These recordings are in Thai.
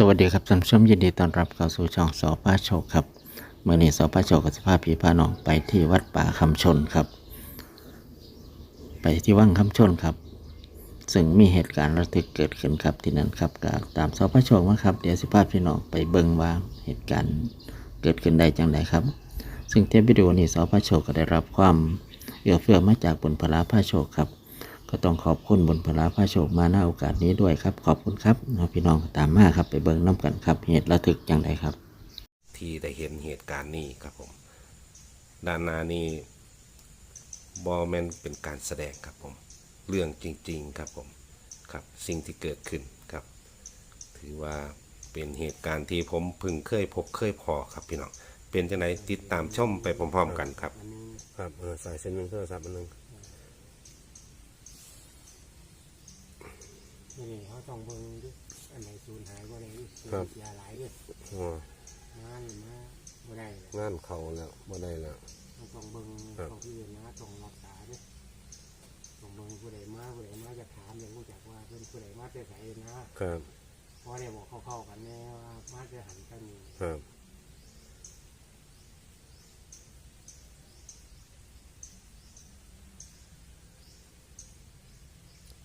สวัสดีครับท่านผู้ชมยินดีต้อนรับเข้าสู่ช่องสอป้าโชคครับเมื่อนี้สอป้าโชคกับสภาพผีพาน้องไปที่วัดป่าคำชนครับ ไปที่วังคำชนครับ ซึ่งมีเหตุการณ์ระทึกเกิดขึ้นครับที่นั่นครับก็ตามสอป้าโชคมาครับเดี๋ยวสภาพพี่น้องไปเบิ่งว่าเหตุการณ์เกิดขึ้นได้จังไดครับ ซึ่งเทปวิดีโอนี้สอป้าโชคก็ได้รับความเอื้อเฟื้อมาจากบุญพลาพาโชคครับ ก็ต้องขอบคุณบุญพลาพาโชคมาณโอกาสนี้ด้วยครับ ขอบคุณครับเอาพี่น้องตามมาครับ ไปเบิ่งน้ำกันครับ เหตุระทึกจังไดครับ ที่ได้เห็นเหตุการณ์นี้ครับผม ด้านหน้านี้บอแมนเป็นการแสดงครับผม เรื่องจริง ๆ ครับผมครับสิ่งที่เกิดขึ้นครับ ถือว่าเป็นเหตุการณ์ที่ผมเพึงเคยพบเคยพอครับพี่น้องเป็นจังไดติดตามชมไปพร้อม ๆ กันครับ ครับเออสายเส้นหนึ่งโทรศัพท์อันหนึ่ง นี่เขาต้องเบิ่งดิอันไหนสูญหายบ่ได้ดิเสียหลายเด้ออ๋องานมาบ่ได้งานเขาแล้วบ่ได้แล้วเขาต้องเบิ่งต้องพิจารณาต้องรักษาเด้อต้องเบิ่งผู้ใดมาผู้ใดมาจะถามอย่างรู้จักว่าเป็นผู้ใดมาแต่ไสนะครับเพราะได้บอกเข้าๆกันแน่ว่ามาแต่หันกันนี่ครับ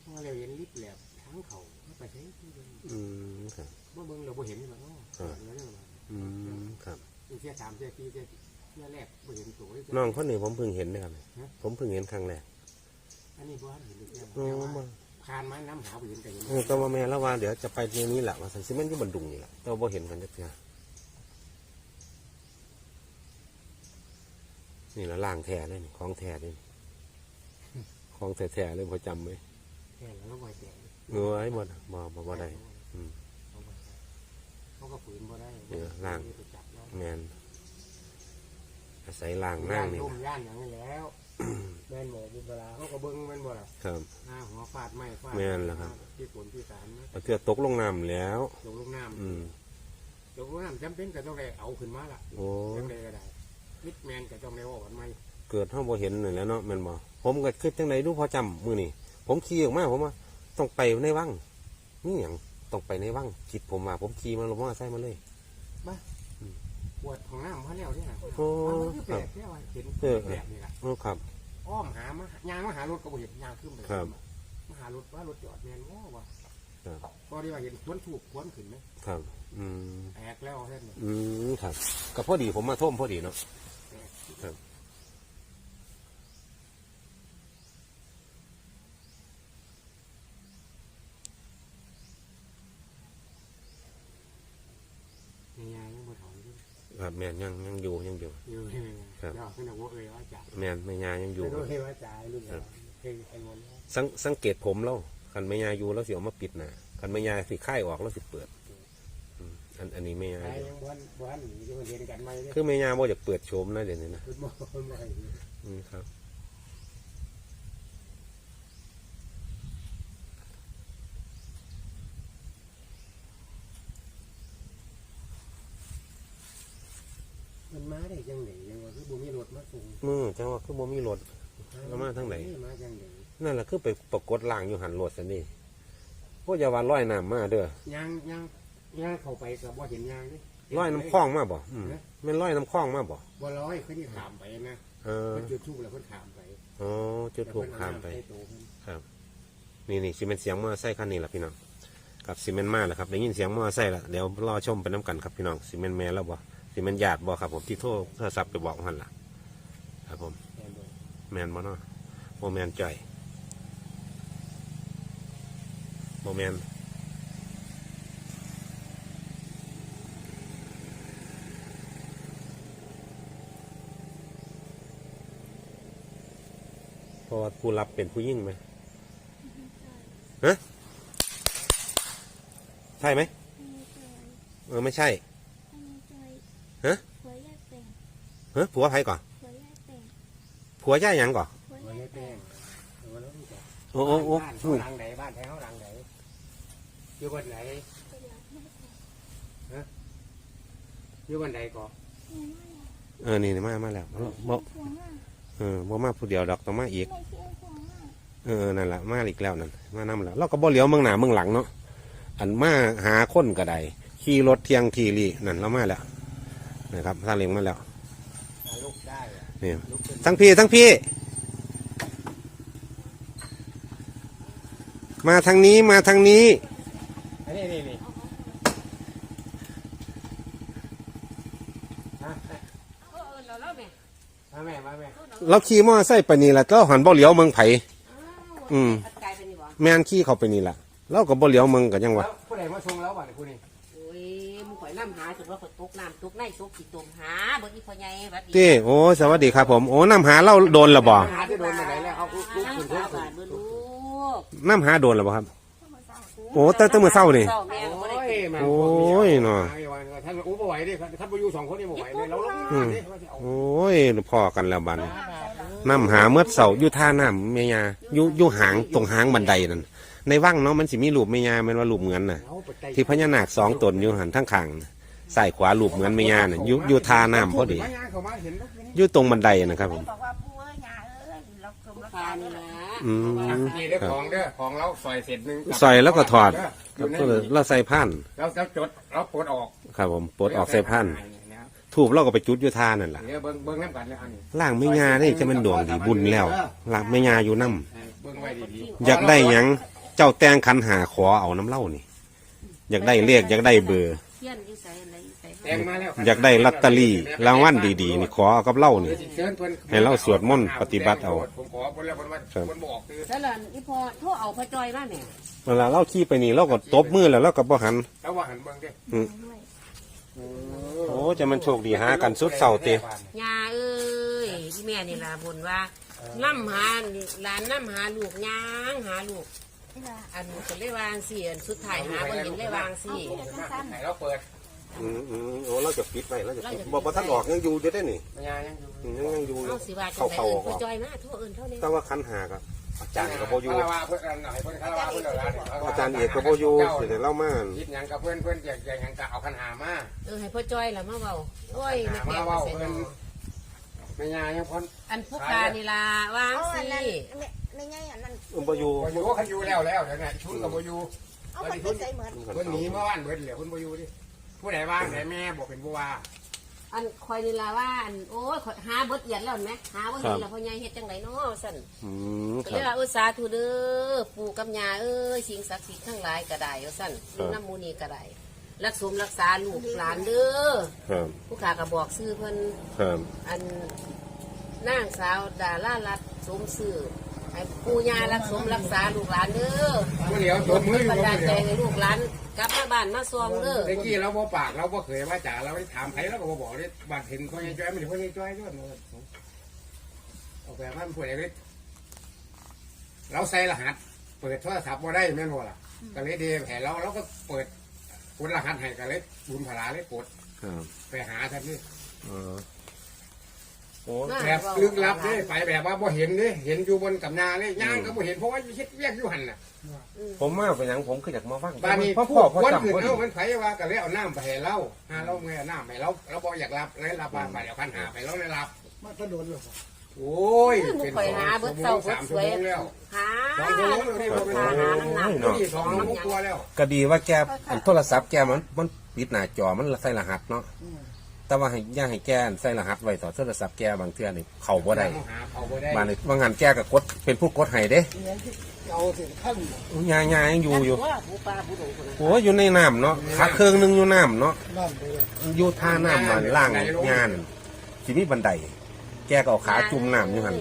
ว่าเราเห็นลิฟต์แหลบทางเขาเขาไปใช้ที่เบิ่ง อืมครับบ่เบิ่งเราบ่เห็นนี่มันอ๋อเรื่องนั้นอืมครับเสียสามเสียสี่เสียเสียแรกบ่เห็นตัวน้องคนนี้ผมเพิ่งเห็นนะครับฮะผมเพิ่งเห็นครั้งแรกอันนี้บ่เห็นเลยโอ้แต่ว่ามาผ่านมาน้ำหาบ่เห็นแต่เห็นเออก็ว่าแม่แล้วว่าเดี๋ยวจะไปในนี้แหละว่าสันซิเมนต์ที่บันดุงนี่แหละแต่ว่าบ่เห็นกันจักเทื่อนี่ละล่างแท้เลยนี่ของแท้เลยนี่ของแท้ๆเลยพอจำไหมแค่แล้วก็บ่แก่ เงยหมดบ่บ่บ่ได้อืมเขาก็ฝืนบ่ได้เออล่างไปจับแล้วแมนอาศัยล่างนั่งนี่ย่านนะย่านอย่างนี้แล้วแม่นบ่บุเวลาเขาก็เบิ่งแม่นบ่ล่ะครับหน้าหัวฟาดไม้ฟาดแม่นแล้วครับที่ฝนที่สารนะเอาเทือตกลงน้ำแล้วลงลงน้อืมำลงลงน้ำจำเป็นก็ต้องได้เอาขึ้นมาล่ะโอ้จังไดก็ได้มิดแมนก็ต้องได้ว่ากันใหม่เกิดห้องบ่เห็นนี่แหล้วเนาะแม่นบ่ผมก็คิดจังไดดูพอจำมือนี่ผมขี่ออกมาผมว่า ต้องไปในวังนี่หยังต้องไปในวังคิดผมว่าผมขี่มาลงมาใส่มาเลยปวดของน้ำมาแล้วเนี่ยโอ้มันคือแปลกแค่ว่าเห็นเออแบบนี้ล่ะโอ้ครับ อ้อมหามายางมาหารถก็บ่เห็นยางขึ้นไปครับมาหารถว่ารถจอดแม่นว่าว่าครับพอดีว่าเห็นควนถูกควนขึ้นไหมครับ อืมแตกแล้วเท่านนอืมครับก็พอดีผมมาท่วมพอดีเนาะครับ นี่ยางยังบ่ถอนอยู่ ครับแม่นยังยังอยู่ยังอยู่ อยู่ใช่ไหม ครับ ยอดขึ้นว่าเอ่ยว่าจ่าย แม่นแม่ยายังอยู่ ไม่รู้ให้ว่าจ่ายลูก ครับ เคยไอ้งนแล้ว สังสังเกตผมแล้วคันแม่ยาอยู่แล้วสิเอามาปิดหน้าคันแม่ยาสิค่ายออกแล้วสิเปิดอืมอันอันนี้แม่ยาไอ้อยู่ยังบ้านบ้านหนีที่มันเรียนกันไหมเนี่ยคือแม่ยาบ่อยากเปิดโฉมนะเดี๋ยวนี้นะคุณหมอคุณหมอให้ดูอืมครับ มันมาได้ยังไงยังว่าคือบุมีรถมาส่งมือจังว่าคือบ่มีรถเอามาทางไหน มาจังไง นั่นแหละคือไปปรากฏล่างอยู่หันรถสันนี่พวกอย่าว่าร้อยน้ำมาเด้อยังยังยังเข้าไปกับบ่เห็นยางดิร้อยน้ำคลองมาบ่อืมแม่นร้อยน้ำคลองมาบ่บ่ร้อยเขาที่ขามไปนะเออมันจุดทูบแล้วเพิ่นขามไปอ๋อจุดถูกข้ามไปแล้วเพิ่นเอน้ำใส่โตเพิ่นนี่นี่ซีเมนต์เสียงมอเตอร์ไซค์คันนี้แหละพี่น้องกับซีเมนต์มาแล้วครับได้ยินเสียงมอเตอร์ไซค์แล้วเดี๋ยวรอชมไปน้ำกันครับพี่น้องซีเมนต์แม่แล้วบ่ซีเมนต์ญาติบ่ครับผมที่โทรโทรศัพท์ไปบอกหันล่ะ ครับผมแม่นบ่แมนบ่เนาะโมแมนจ่อย โมแมนเพราะว่าผู้รับเป็นผู้ยิ่งไหมฮะใช่ไหมเออ ไม่ใช่ฮะผัวย่าแต่งเฮ้ยผัวใครก่อนผัวย่าแต่งผัวย่าหยังก่อนผัวบ่ย่าได้แต่แป้งงเอามาแล้วรู้จักโอ้โอ้โอ้บ้านเขาหลังไหนบ้านแท้เขาหลังไหน อยู่บ้านไหนเป็นหลักแม่แต่งอยู่บ้านไหนก่อนแม่ไม่เออนี่นี่มามาแล้วบ่ผัวมากเออบ่มาผู้เดียวดอกต้องมาอีกไม่เชื่อผัวมากเออนั่นแหละมาอีกแล้วนั่นมานำแล้วเราก็บ่เหลียวเมืองหน้าเมืองหลังเนาะอันมาหาคนก็ได้ขี่รถเที่ยงทีรีนั่นเรามาแล้วนะครับซาเล้งมาแล้วลูกได้อะนี่ทั้งพี่ทั้งพี่ มาทางนี้มาทางนี้ อันนี้นี่นี่มาแม่มาแม่เราขี่มอไซค์ไปนี่แหละเราหันบ่เหลียวเมืองไผอืมแม่นขี่เขาไปนี่แหละเราก็บ่เหลียวเมืองกันยังวะผู้ใดมาชงแล้วบ้านผู้นี้โอ้ยมึงข่อยน้ำหาจนว่าข่อยตกน้ำตกในตกขี้ตมหาบ่อีพ่อใหญ่บัดนี้โอ้สวัสดีครับผมโอ้น้ำหาเราโดนละบ่หาที่โดนมาไหนแล้วเขาลุกลุกน้ำขึ้นลุสากวขึ้บานดเบิ่ลูกน้ำหาโดนละบ่ครับ โอ้ตั้งแต่มื้อเช้านี่ เศร้าแม่ก็บ่ได้โอ้ยกินมาโอ้ยเนาะ ท่านอู้บ่ไหวดิท่านบ่อยู่สองคนนี่บ่ไหวเลยเราลงอืมามดิว่าสิเอาโอ้ยพอกันแล้วบัดนน้ำหาเมื่อเสาอยู่ท่าน้ำเมียาอยู่อยู่หางตรงหางบันไดนั่นในว่างเนาะมันสิมีรูปเมียาแมันว่ารูปเหมือนน่ะ เอาไปไต่ที่พญานาคสองตนอยู่หันทั้งข้างน่ะซ้ายขวารูปเหมือนเมียาน่ะอยู่อยู่ท่าน้ำพอดี มาย่างเข้ามาเห็นแล้วนี่อยู่ตรงบันไดนะครับผม บอกว่าปู่เอ้ยยาเอ้ยเราชมรัก ปลาษานี่นี่ล่ะอืม นี่เด้อของเด้อของเราใส่เสร็จหนึงใส่แล้วก็ถอดอครับยู่ในก็เลยเราใส่ผ้านเราจะจดเราปลดออกครับผมปลดออกใส่ผ้านถูกเราก็ไปจุดอยู่ท่านั่นแหละเดี๋ยวเบิ่งเบิ่งน้ำกันเลยอันนี้ล่างไม่ยาได้จะมันดวงดีบุญแล้วล่างไม่ยาอยู่น้เบิ่งไว้ดีำอยากได้หยังเจ้าแต่งคันหาขอเอาน้ำเล่านี่ อยากได้เลขอยากได้เบอร์เทียนอยู่ไสอันใดอยู่ไส ๆแตงมาแล้วอยากได้ลอตเตอรี่รางวัลดีๆนี่ขอเอากับเล่านี่เชิญเพิ่นให้เราสวดมนต์ปฏิบัติเอาผมขอเพิ่นแล้วเพิ่นว่าครับเพิ่นบอกคือแล้วล่ะอีพ่อโทรเอาพ่อจอยมาแม่เวลาเล่าขี่ไปนี่เราก็ตบมือแล้วเราก็บ่หันแล้วว่าหันเบิ่งเด้ด้วยโอ้จะมันโชคดีหากันสุดเสาเตะยาเอ้ยอีแม่นี่ล่ะบ่นว่าน้ำหาหลานน้ำหาลูกย่างหาลูกนี่ล่ะอันก็เลยวางสิอันสุดท้ายหาบ่เห็นเลยวางสิให้เราเปิด อืมอืมโอ้เราจะปิดไปเราจะปิดบอกว่าท่านออกยังอยู่จะได้นี่ปัญญายังอยู่อืมยังยังอยู่เอาสิว่าจังเข้าไดเข้าออกอเอิ้นพ่ออกจอยมาโทรเอิ้นเท่านี้แต่ว่าคันหาก็อาจารย์ก็บ่อยู่คารวะเพิ่นอันไหนเพิ่นคารวะเพิ่นเอาละอาจารย์เอกก็บ่อยู่สิได้เล่ามาคิดหยังกับเพิ่นเพิ่นอยากอยากหยังก็เอาคันหามาเออให้พ่อจอยล่ะมาเว้าโอ้ยหาแม่มาแก้วเว้าใส่เพิ่นเนาะปัญญายังพ้นอันผู้กานี่ล่ะวางเอาสิอันนั้นไม่ไม่ไงอันนั้นอืมบ่อยู่บ่อยู่เขาอยู่แล้วแล้วเดี๋ยวนี้ชุนก็บ่อยู่เอามันไปใส่เหมือนเพิ่นหนีเมื่อวานเบิดเหลือเพิ่นบ่อยู่ดิ ผู้ใดว่างแต่แม่บอกเป็นผู้ว่าอันคอยนี่ล่ะว่าอันโอ้ยข้อยหาเบิดเอียดแล้วเห็นไหมหาบ่เห็นแล้วพ่อใหญ่เฮ็ดจังไดเนาะสั่นอืมคก็รัเลยบว่าอุตสาธุเด้อปู่กับย่าเอ้ยสิ่งศักดิ์สิทธิ์ทั้งหลายก็ได้ว่าสั่นครับ น้ำมูนีก็ได้รักสมรักษาลูกหลานเด้อครับผู้ขาก็บอกชื่อเพิ่นครับอันนางสาวดารารัตน์สมซื่อให้ปู่ย่ารักสมรักษาลูกหลานเด้อ ผู้เหลียวสมมืออยู่บันบ่ดาลเหใจลียวให้ลูกหลาน กลับมาบ้านมาซองเด้อตะกี้เราบ่ปากเราบ่เคยว่าจ๋าเราได้ถามใครเราก็บ่บอกเลยบัดเห็นพ่อใหญ่จ้อยมันพ่อใหญ่จ้อยด้วยเอาแบบว่ามันผู้ใดเลยเราใส่รหัส เปิดโทรศัพท์บ่ได้แม่นบ่ล่ะก็เลยเดแผนเราเราก็เปิดกดรหัสให้ก็เลยบุญผลาเลยกดครับไปหาท่านนี่เออ โอ้แบบลึกลับเลยไปแบบว่าบ่เห็นนี่เห็นอยู่บนกับนาเลยย่างก็บ่เห็นเพราะว่าเฮ็ดเวียกอยู่หันน่ะ ผมมาเป็นหยังผมคืออยากมาฟังบ้านนี้พ่อพพ่อวกพ่อวันจำอื่นพ่อดีเอามันไผว่าก็เลยเอาน้ำไปให้เราหาเราไงเอาน้ำให้เราเราบ่อยากรับเลยรับมาไปเดี๋ยวคันหาไปเราเลยรับมาตะโดนเลยโอ้ยมึงคอยหาเบิดเศร้าเบิสาดมสชั่ววยโมงแล้วหาสองชั่วโมงแล้วที่ผมไปหาหาหาน้ำหนักนี่สองชั่วโมงกว่าแล้วก็ดีว่าแกอันโทรศัพท์แกมันมันปิดหน้าจอมันใส่รหัสเนาะ แต่ว่าให้ย่าให้แกใส่รหัสไว้ต่อโทรศัพท์แกบางเทื่อนี่เข้าบ่ได้หาเขาบ่ได้บางนี่บางงานแกก็กดเป็นผู้กดให้เด้เอาสิขั้นยายายยังอยู่อยู่ว่าผู้ปลาผู้ดงคนนั้นโอ้ยอยู่ในน้ำเนาะขาเครื่องหนึงอยู่น้ำเนาะนั่นไปเลยอยู่ท่าน้ำมันล่างงานสิมีบันได แกก็เอาขาจุ่มน้ำอยู่หัน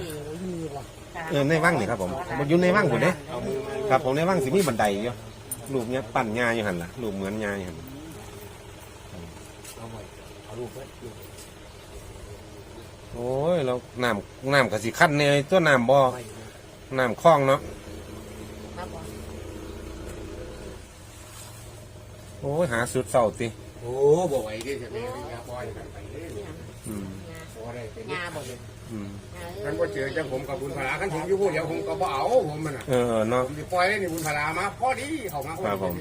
เออในว่างนี่ครับผมมันอยู่ในว่างผมเด้ครับผมในว่างสิมีบันไดอยู่รูปเนี้ยปั่นงาอยู่หันล่ะรูปเหมือนงาอยู่หัน โอ้ยเราน้ำน้ำกะสิขั้นเนี่ยตัวน้ำบ่อน้ำคลองเนาะครับผมโอ้ยหาสุดเศร้าติโอ้บ่ไหวดิใช่ไหมยาปล่อยกันไปเลยอืมบ่ได้เป็นงาบ่เลยอืมคันบ่เจอจังผมกับบุญพลาคันผมอยู่ผู้เดียวผมก็บ่เอาผมมันน่ะเออเนาะผมสิปล่อยเลยนี่บุญพลามาพอดีเข้ามาพอครับผดีม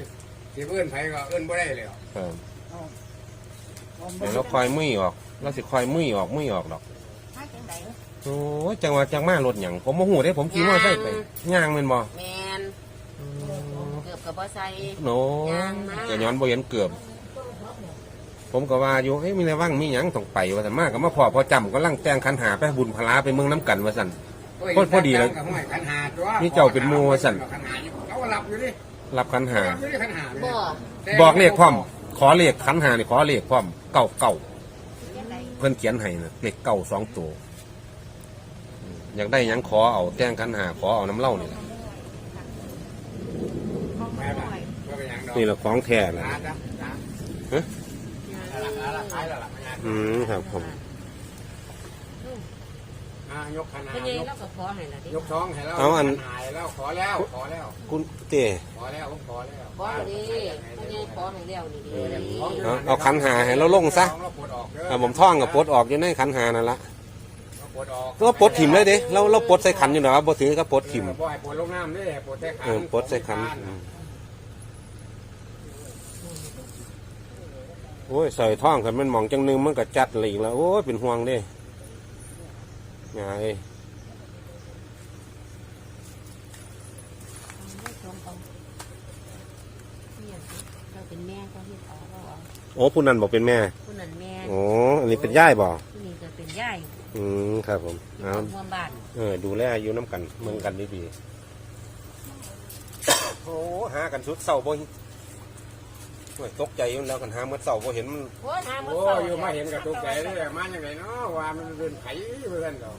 สิเอิ้นไผก็เอิ้นบ่ได้เลยครับ เดี๋ยวเราคอยมุ้ยออกเราสิคอยมุ้ยออกมุ้ยออกดอกมาจังไดโอ้ยจังหวะจังมารถหยังผมโมโหได้ผมขี่มอเตอร์ไซค์ไปย่างแมันบ่แมนเกือบกับบ่ใส่ โน้ย่างมา จะย้อนบ่เห็นเกือบ ผมก็ว่าอยู่ให้ยมีในว่างมีหยังต้องไปว่าแต่มากก็มาพอพอจำก็ลังแต่งคันหาไปบุญพลาไปเมืองน้ำกันว่าสั่นพอพอดีเลยกับห้อยขันหาตัวนี่เจ้าเป็นหมู่ว่าซั่นขันหาอยู่เขาก็รับอยู่ดิรับคันหา รับอยู่ดิขันหาเนี่ยบ่บอกเลขพร้อม ขอเลขคันหานี่ขอเลขพร้อมเก่าเก่ายังไงเพิ่นเขียนให้นะเลขเก่าสองตัวอืมอยากได้หยังขอเอาแต่งคันหาขอเอาน้ำเหล้านี่แหละแม่บ้านว่าเป็นหยังดอกนี่แหละของแท้แหละร้านจ้ะร้านฮะร้านร้านขายแล้วล่ะไม่ยากอืมครับผม อ่ายกขนาดพญายกเราก็ขอให้ละดิยกท้องให้แล้วเอาอัน หายแล้วขอแล้วขอแล้ว คุณเต้ขอแล้วผมขอแล้วขอให้ดิพญายขอให้แล้วนี่ดิเอาเอาขันหาให้เราลงซะเราปลดออกเด้ออ่าผมท่องกับปลดออกอยู่ในขันหานั่นละเราปลดออกก็ปลดถิ่มเลยเด้เราเราปลดใส่ขันอยู่นะบ่ถือก็ปลดถิ่ม เออบ่ให้ปลดลงน้ำเด้ให้ปลดใส่ขันเออปลดใส่ขันอืมโอ้ยใส่ท่องกันมันหมองจังหนึงมันก็จัดเลยอีกแล้ว โอ้ยเป็นห่วงเด้ ไงเราเป็นแม่ก็เฮ็ดเอาเราเอาโอ้ผู้นั้นบอกเป็นแม่ผู้นั้นแม่โอ้อันนี้เป็นย่ายบ่ผู้นี้ก็เป็นย่ายอืมครับผมอยู่เอาร่วมบ้านเออดูแลอายุน้ำกันเมืองกันดีๆโอ้หากันสุดเศร้าบ่โอ้ ยตกใจอยู่แล้วกันหาเมื่อเศร้าบ่เห็นมันโอ้ยหามื้โอ้อเช้าอยู่มาเห็นกับตุกใจเลยมาอย่างไรเนาะว่ามันเป็นไผ่เพื่อนเรา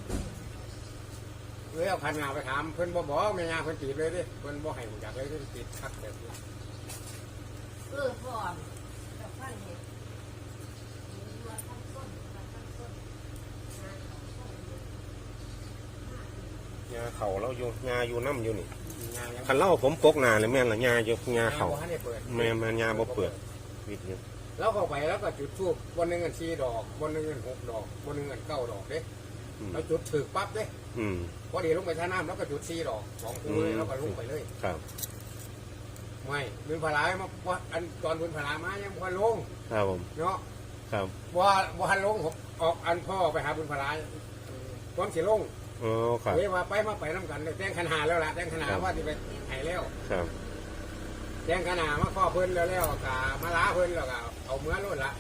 เลยเอาขันงาไปถามเพิ่นบ่บอกแม่ยาเพิ่นตีบเลยดิเพิ่นบ่ให้หูจักเลยเพิ่นติดคักแบบนี้เออพ่อกับฟังเฮ็ดยาเขาเราอยู่ยาอยู่น้ำอยู่นี่งานยัง คันเล่าผมปกหนาเลยแม่นละยาอยู่ยาเขาบ่ทันได้เปิดแม่มันยาบ่เปิดวิดอยู่แล้วเข้าไปแล้วก็จุดทูบวันหนึงเงินสี่ดอกวันหนึงเงินหกดอกวันหนึงเงินเก้าดอกเด้อืมแล้วจุดถึกปั๊บเด้อืมพอดีลงไปท่าน้ำแล้วก็จุดสี่ดอกสองคู่เลยแล้วก็ลงไปเลยครับไม่บุญพลายมาว่าอันตอนบุญพลามายังบ่ลงครับผมเนาะครับว่าว่าลงผมออกอันพ่อไปหาบุญพลายความสิลง อ๋อครับ เฮ้ยว่าไปมาไปน้ำกันเลยแจ้งขนาแล้วล่ะแจ้งขนาครับ ว่าที่ไปใหายแล้ว ครับแจ้งขนามาข้อเพิ่นแล้วแล้วกามาล้าเพิ่นแล้วก็เอาเมื่อรุ่นละ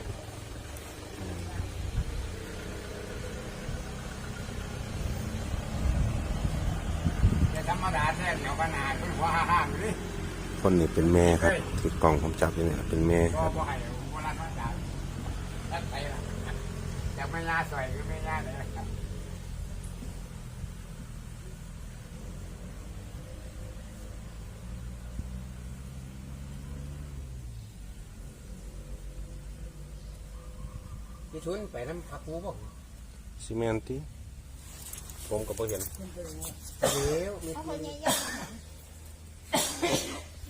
จะธรรมดาแท้เดี๋ยวขนาดเพิ่นหัวห้ามๆอยู่นี่คนนี้เป็นแม่ครับถือกล่องผมจับอยู่เนี่ยเป็นแม่คก็รับบ่ให้โบราณว่าจ่าตั้งไปละจะไม่ยาสวยคือไม่ยาเลย ครับพี่ชุนไปน้ำผักกูบ่ซีเมนต์ที่ผมก็บ่เห็นเดี๋ยวมีเขาคนยังยัง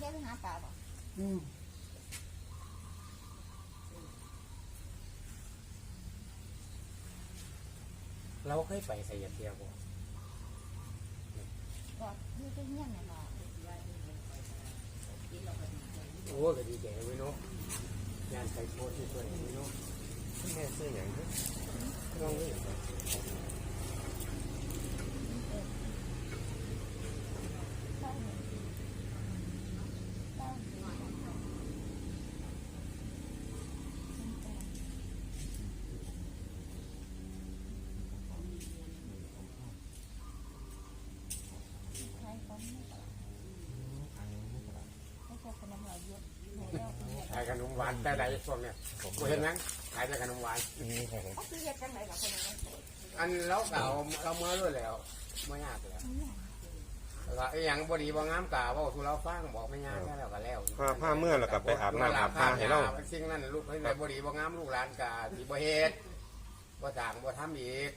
ยังหาปลาบ่อืมเราเคยไปใส่ยาเทียวบ่ก็นี่ก็ยังไงบ่โอ้ก็ดีใจไว้เนาะยานไปโพสที่สวยไว้เนาะ แม่ซื้ออย่างนี้ลองเลย ใครก็ไม่ปลาเขาจะเป็นน้ำลายเยอะในรอบนี้ ขายขนมหวานแต่ใดพวกเนี้ยกูเห็นนังขายแต่ขนมหวาน เขาคือเฮ็ดจังไดล่ะคนยังไม่เปิดอันเราเก่าเราเมื่อด้วยแล้วไม่ยากแล้วแล้วก็ไอ้หยังบดีบ่งามกาเว่าทุเราฟังบอกไม่ยากแค่แล้วก็แล้วผ้าผ้าเมื่อแล้วก็ไปอาบน้ำอาบผ้าให้เราสิ่งนั้นลูกให้ในบดีบ่งามลูกหลานกาที่บ่เฮ็ดบ่ต่างบ่ทำอีก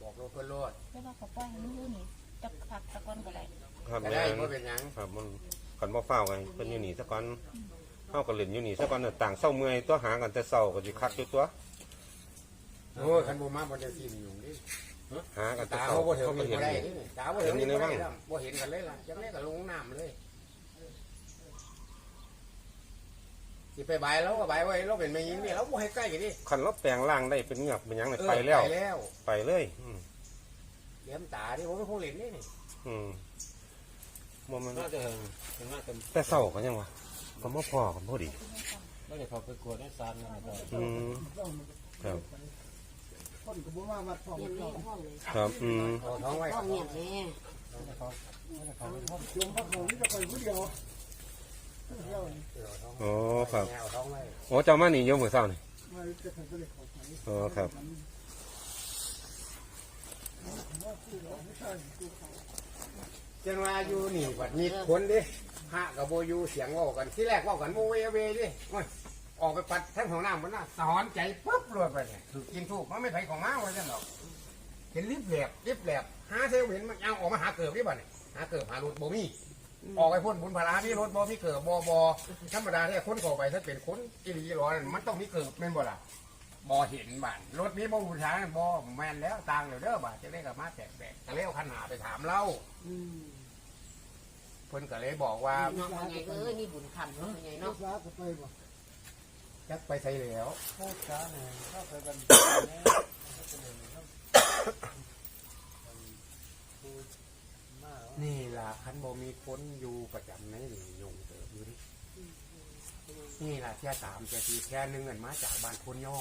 บอกลูกเพิ่นโลดแต่ว่าเขาปล่อยให้มันอยู่นี่จักพักตะกอนก็ได้ครับก็แม่ได้นบ่เป็นหยังครับมันขันบ่เฝ้ากันเพิ่นอยู่นี่ซะก่อน เฮาก็เล่นอยู่นี่ซะก่อนเน่ะต่างเศร้าเมื่อยตัวหากันแต่เศร้าก็สิคักอยู่ตัวโอ้ยคันบ่มาบ่ได้ทีมอยู่นี่หากันแต่ตาเศร้าเขาบ่เห็นเขาก็บ่เห็นได้อยู่นี่ตาบ่เห็นเห็นอยู่ในบ่บ้างได้แล้วบ่เห็นกันเลยล่ะจังได๋ก็ลงน้ำเลยสิไปบายเราก็บายไว้เราเป็นแม่ยิงนี่เราบ่ให้ใกล้กันดิคันเราแปลงร่างได้เป็นเหงือกเป็นหยังเลยเออไปแล้วไปแล้วไปเลยอืมเลี้ยมตาดิผมเป็นคนเล่นนี่นี่อืมบ่มันน่าจะเห็นน่าจะแต่เศร้าก็ยังวะ ก็บ่พอกันพอดีไม่ได้เขาไปกวดได้ซานนะครับอืมครับคนก็บ่มาวัดพ่อเงียบเจ้าในห้องเลยครับอืมเอาท้องไว้ห้องเงียบเลยหลวงพ่อเขานี่จะไปผู้เดียวเที่ยวนี่อ๋อครับเอาท้องไว้โอ้เจ้ามานี่ยกมือเศร้านี่มาจะไปก็เลยเขาไปอ๋อครับจังว่าอยู่นี่บัดนี้คนดิ พระกับโบอยูเสียงเว่ากันที่แรกเว่ากันโมเวเวดิโอ้ยออกไปปัดทั้งห้องน้ำมันน่ะสอนใจปุ๊บรวดไปเนี่ยถูกกินถูกมันไม่ไผของม้าว่าจังหรอกเห็นลิบแหลบลิบแหลบหาเซลเห็นมันยังออกมาหาเกิบดิบัดเนี่ยหาเกิบหารถโบมี่ออกไปพ่นบุญพลาพี่รถบอมีเกิบบอบอธรรมดาเนี่ยคนเข้าไปถ้าเป็นคนกิริยร้อนมันต้องมีเกิบแม่นบ่ล่ะบอเห็นบ้านรถมีบ่บูชาบอแมนแล้วต่างเดี๋ยวเด้อบาจะได้กับมาแตกแตกก็เลยเอาขันหาไปถามเล่าอื เพิ่นก็เลยบอกว่าน้องพ่อใหญ่เอ้ยนี่บุญคำเนาะพ่อใหญ่ลูเนาะกสาวก็ไปบ่จักไปใส่แล้วพ่อสาวเนี่ยเข้าไปกันนี่ล่ะคันบ่มีคนอยู่ประจำในนี่ยงเติบอยู่ดินี่ล่ะเที่ยสามเที่ยสี่แค่หนึงเงินมาจากบ้านคนย่อ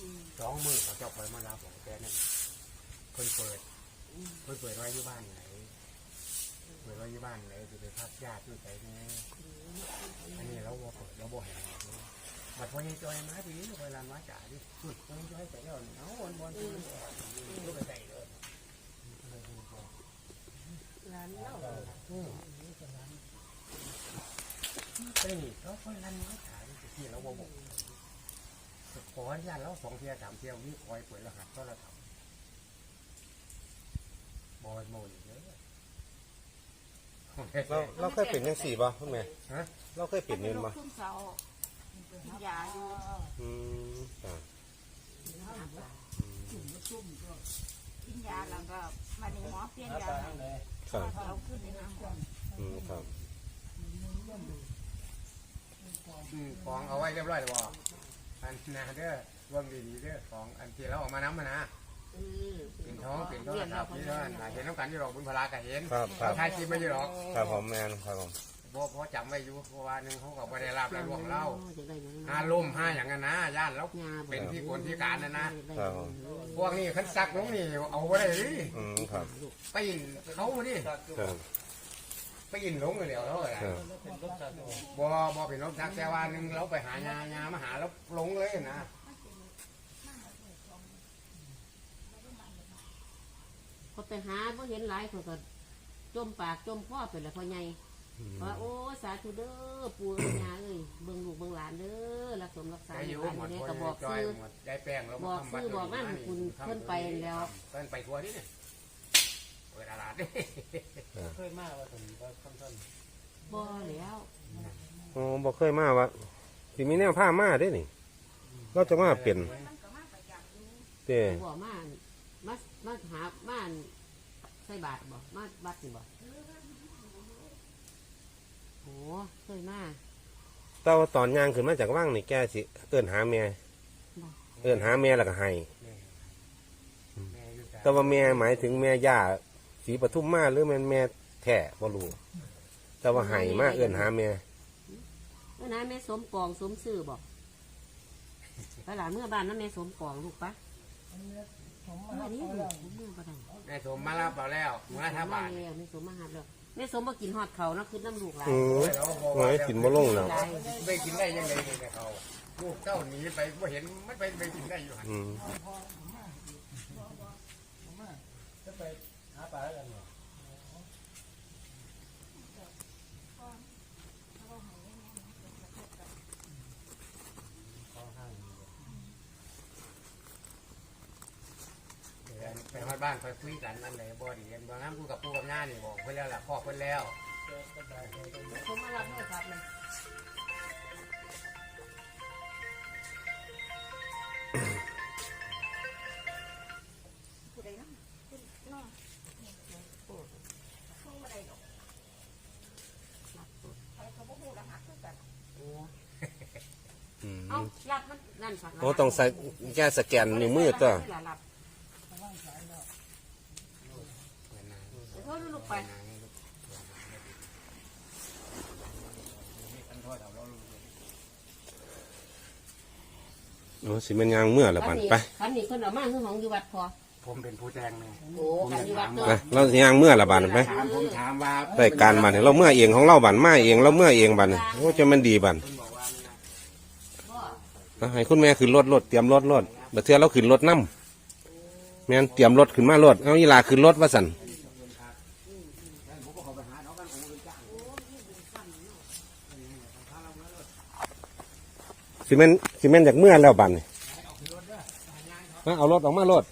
อสองมือเขาเจ้าคอยมารับของแค่นั้นเพิ่นเปิดเพิ่นเปิดไว้อยู่บ้านไหน เปิดไว้อยู่บ้านไหนจะไปพักญาติอยู่ไหนแน่อันนี้เราบ่เปิดเราบ่เห็นบัดพอยังจอยมาดีคอยลานมาจ่าดิพอยังจอยไปแล้วเอาวนวนลูกไปใส่เลยร้านเล้าไอ้นี่เราคนนั้นไม่ขายที่เราบอกขออนุญาตเราสองเที่ยวสามเที่ยวนี่คอยเปิดรหัสก็เราทำบอยโมนี่เลย เราเราเคยเป็นยังสี่ป่ะคุณแม่ฮะ เราเคยเป็นเงินป่ะขึ้นเสากินยาอยู่อืมอ่ากินยาแล้วก็มาในหมอเปลี่ยนยาให้ครับเอาขึ้นในน้ำอืมครับของเอาไว้เรียบร้อยแล้วบ่อันนาเด้อร่วมดีๆเด้อของอันที่เราออกมาน้ำมานะอืม เป็นท้องเป็นท้องครับนี่เด้อเห็นน้ำกันอยู่หรอกบุญพลาก็เห็นครับครัเราบถ่ายคลิปไว้อยู่หรอกครับผมแมนครับผมบ่พอจำไว้อยู่เพราะว่าหนึงเขาก็บ่ได้รับแล้วล่วงเล่าจะได้เงินห้าลมห้าอย่างนั้นนะญาติแล้วยาเป็นที่คนที่การนะนะครับผมพวกนี้คันซักลงนี่เอาไว้ได้ดิอืมครับไปอินเขาดิครับไปอินหลงเลยเดี๋ยวเขาอะไรครับบ่บ่เป็นรถซักแต่ว่าหนึงเราไปหายายามาหาแล้วหลงเลยนะ เขา ไปหาเพเห็นหลายเขาก็จมปากจมคอไปแล้วพ่อใหญ่ว่าโอ้สาธุเด้อปู่เอ้ยยาเอ้ยเบิ่งลูกเบิ่งหลานเด้อรักสมรักษาได้อยู่บ้านหมดนี้คนก็บอกจอยซื้อหมดได้แป้งแล้วบอกทำบัตรชื่อบอกนั่นคุณเพิ่นไปแล้วเพิ่นไปทัวร์ดิเนี่ยเปิดตลาดดิเคยมาว่าถึงว่าค่อนบ่แล้วโอ้บอกเคยมาว่าสิมีแนวผ้ามาได้นี่เราจะมาเปลี่ยนเต้บ่มามามาหาบ้านใส่บาตรบ่มาวัดนี่บ่โอ้เคยมาแต่ว่าตอนย่างขึ้นมาจากว่างนี่แกสิเอิ้นหาแม่เอิ้นหาแม่แล้วก็ให้แม่อยู่แต่ว่าแม่หมายถึงแม่ย่าสีปทุมมาหรือแม่นแม่แท้บ่รู้แต่ว่าให้มาเอิ้นหาแม่เมื่อนั้นแม่สมปองสมซื่อบอกไปหลานเมื่อบ้านนั้นแม่สมปองลูกปะเมื่อนี้ลูกเมื่อบ้า นแม่สมมารับเราแล้วเมื่อถ้าบาทแล้วแม่สมมาหาแล้วแม่สมมากินฮอดเขานะคือน้ำลูกหลานอืมโอ้ยกินบ่ลงแล้วไปกินได้ยังไงเนี่ยเขาลูกเจ้าหนีไปบ่เห็นมันไปไปกินได้อยู่หันอืมจะไปหาปลากันเหรอ ไปฮอด บ้านไปคุยกันนั่นเลยบ่ดีกันบ่งั้นกูกับปู่กับย่านี่บอกเพิ่นแล้วล่ะพ่อเพิ่นแล้วสมมารับโทรศัพท์เลยผู้ใดนะผู้น้องโอ้ช่วงอะไรดอกใครเขาบอกหูรหัสคือกันโอ้อืมเอ้ารับมันนั่นสักโอ้ต้องใส่แกสแกนนิ้วมือตัว รับ เหมือนนาง เดี๋ยวโทษลู กไปนางลูกมีคันโทษเอาเราลูกโอ้สิแมันยางเมื่อละบันไปคันนี้เพิ่นเอามาคือของอยู่วัดพอผมเป็นผู้แจ้งนะโอ้คันอยู่วัดเนาะไปเราสิยางเมื่อละบันไปถามผมถามว่าได้การบันเราเมื่อเองของเราบันมาเองเราเมื่อเองบันโอ้จะมันดีบันเพิ่นบอกว่านี่นะเอาให้คุณแม่ขึ้นรถรถเตรียมรถรถบัดเทื่อเราขึ้นรถน้ำแม่นเตรียมรถขึ้นมารถเอาอีหลาขึ้นรถว่าสัน ซีเมนต์ซีเมนต์จากเมื่อแล้วบันนี่มาเอารถออกมารถ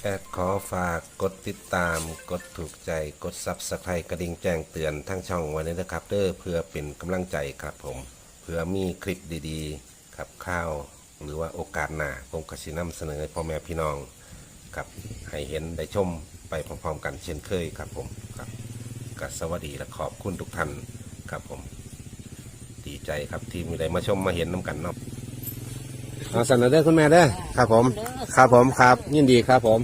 แอดขอฝากกดติดตาม กดถูกใจ กดซับสไครต์กระดิ่งแจ้งเตือนทั้งช่องไว้เลยนะครับเด้อเพื่อเป็นกำลังใจครับผม เพื่อมีคลิปดีๆครับข้าว หรือว่าโอกาสหน้าผมก็สินำเสนอพ่อแม่พี่น้องครับให้เห็นได้ชมไปพร้อมๆกันเช่นเคยครับผมครับ ก็สวัสดีและขอบคุณทุกท่านครับผม ดีใจครับที่มีได้มาชมมาเห็นน้ำกันเนาะเอาสันเด้อคุณแม่เด้อครับผม ครับผมครับ ยินดีครับผม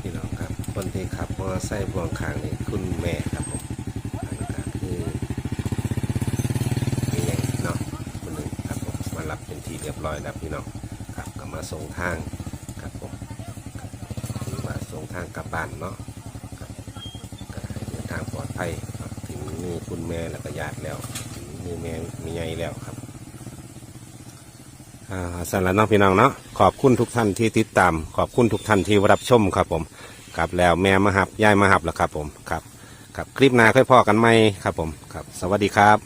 พี่น้องครับคนที่ขับมอเตอร์ไซค์พ่วงข้างนี่คุณแม่ครับผมอันนี้ก็คือนี่ไงเนาะคนหนึ่งครับผมมารับเป็นที่เรียบร้อยแล้วพี่น้องครับก็ มาส่งทางครับผมครับหรือว่าส่งทางกลับบ้านเนาะก็ให้เดินทางปลอดภัยถึงมือคุณแม่แล้วก็ญาติแล้วถึงมือแม่มีไงแล้วครับอ่าสันแล้วเนาะพี่น้องเนาะขอบคุณทุกท่านที่ติดตาม ขอบคุณทุกท่านที่รับชมครับผมครับแล้วแม่มาหับยายมาหับแล้วครับผมครับครับคลิปหน้าค่อยพอกันไหมครับผมครับ สวัสดีครับ